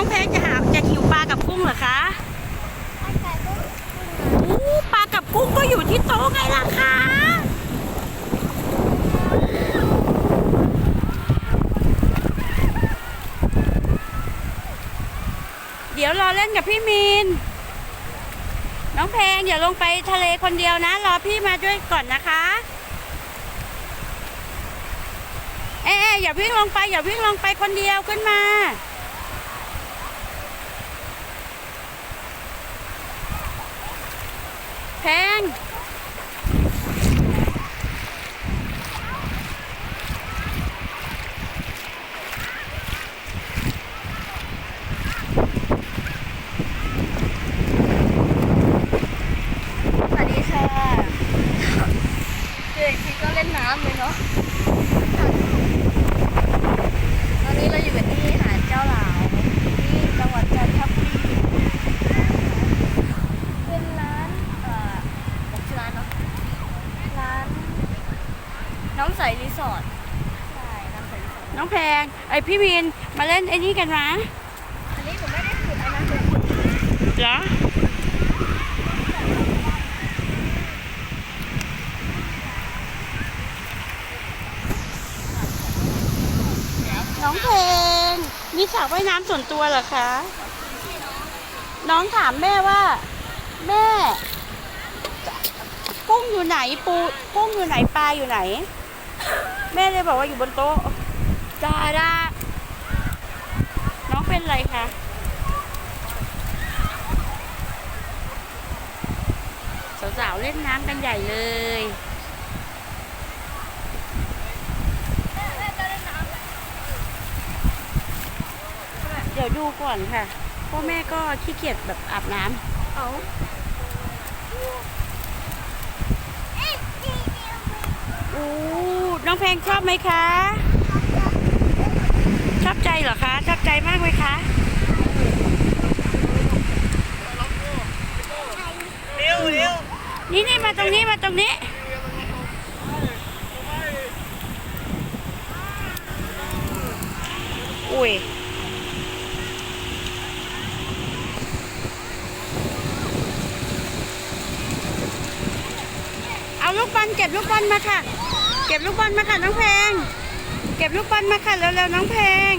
น้องแพงจะหาจะหิวปลากับกุ้งเหรอคะปลากับกุ้งก็อยู่ที่โต๊ะไงล่ะคะเดี๋ยวรอเล่นกับพี่มีน น้องแพงอย่าลงไปทะเลคนเดียวนะ รอพี่มาด้วยก่อนนะคะ เอ๊ะอย่าวิ่งลงไป อย่าวิ่งลงไปคนเดียวขึ้นมา แพงสวัสดีค่ะเด็กที่ก็เล่นน้ำเลยเนาะตอนนี้เราอยู่กันที่หาดเจ้าหลาวที่จังหวัดจันทบุรีเป็นร้านเอ่อบอกชื่อร้านเนาะร้านน้อง ใสรีสอร์ทใช่น้องใสรีสอร์ทน้องแพงไอพี่มีนมาเล่นไอ้นี่กันนะอันนี้ผมไม่ได้ขุดอันนั้นเลยเหรอน้องเพลงมีสระว่ายน้ำส่วนตัวเหรอคะ น้องถามแม่ว่า แม่ กุ้งอยู่ไหนปูกุ้งอยู่ไหนปลาอยู่ไหน แม่เลยบอกว่าอยู่บนโต๊ะจ้าดาน้องเป็นอะไรคะสาวๆเล่นน้ำกันใหญ่เลยเดี๋ยวดูก่อนค่ะพ่อแม่ก็ขี้เกียจแบบอาบน้ำเอาอู้ น้องแพงชอบไหมคะ ชอบใจเหรอคะ ชอบใจมากไหมคะเร็วเร็วนี่นี่มาตรงนี้มาตรงนี้อุ้ยเอาลูกบอลเก็บลูกบอลมาค่ะ เก็บลูกบอลมาค่ะน้องแพลง เก็บลูกบอลมาค่ะเร็วๆน้องแพลง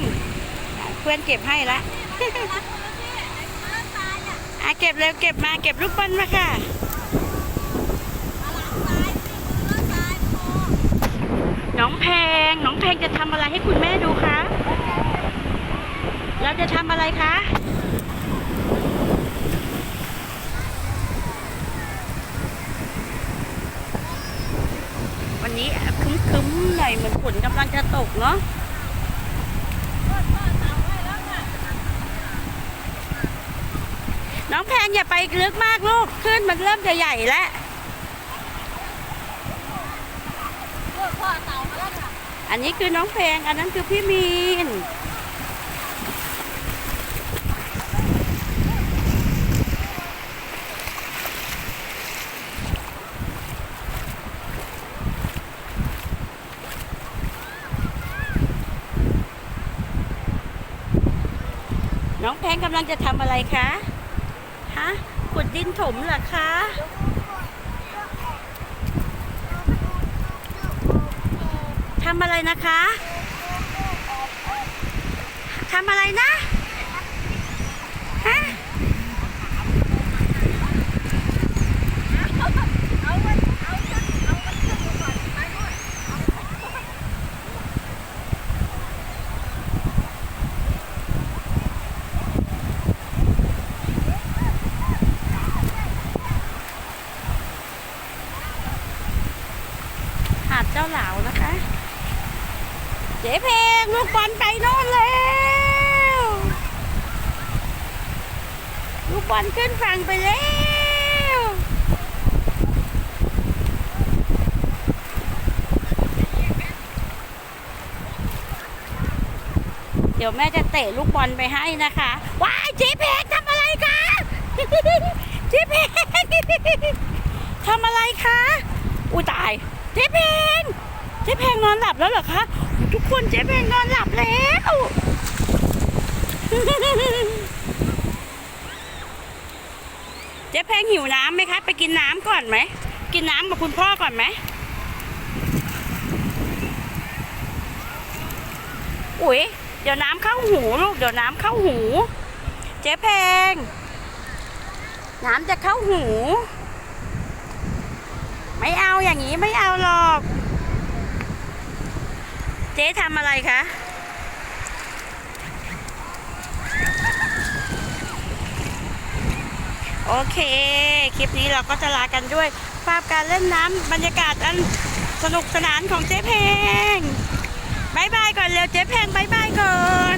เพื่อนเก็บให้ละอะเก็บเร็วเก็บมาเก็บลูกบอลมาค่ะน้องแพลงน้องแพลงจะทำอะไรให้คุณแม่ดูคะ เราจะทำอะไรคะ วันนี้ เหมือนฝนกำลังจะตกเนาะน้องแพงอย่าไปลึกมากลูกขึ้นมันเริ่มจะใหญ่แล้วพ่แล้วอันนี้คือน้องแพงอันนั้นคือพี่มีน น้งแพงกำลังจะทำอะไรคะ ฮะ ขุดดินถมเหรอคะ ทำอะไรนะคะ ทำอะไรนะ เอามันเอามันเอามันขึ้นมาก่อนมาด้วย หาดเจ้าเหลานะคะ เจ๊เพลงลูกบอลไปโน่นแล้วลูกบอลขึ้นฝั่งไปแล้วเดี๋ยวแม่จะเตะลูกบอลไปให้นะคะว้ายเจ๊เพลงทำอะไรคะเจ๊เพลงทำอะไรคะ อุ้ยตายเจ๊เพลง แพงนอนหลับแล้วเหรอคะ ทุกคนเจ๊แพงนอนหลับแล้ว เจ๊แพงหิวน้ำไหมคะ ไปกินน้ำก่อนไหม กินน้ำกับคุณพ่อก่อนไหมอุ้ยเดี๋ยวน้ำเข้าหูลูก เดี๋ยวน้ำเข้าหู เจ๊แพง น้ำจะเข้าหู ไม่เอาอย่างนี้ไม่เอาหรอก จ๊ทำอะไรคะ โอเค คลิปนี้เราก็จะลากันด้วย ภาพการเล่นน้ำบรรยากาศอันสนุกสนานของเจ๊เพงบายบายก่อนเร็วเจ๊เพงบายบายก่อน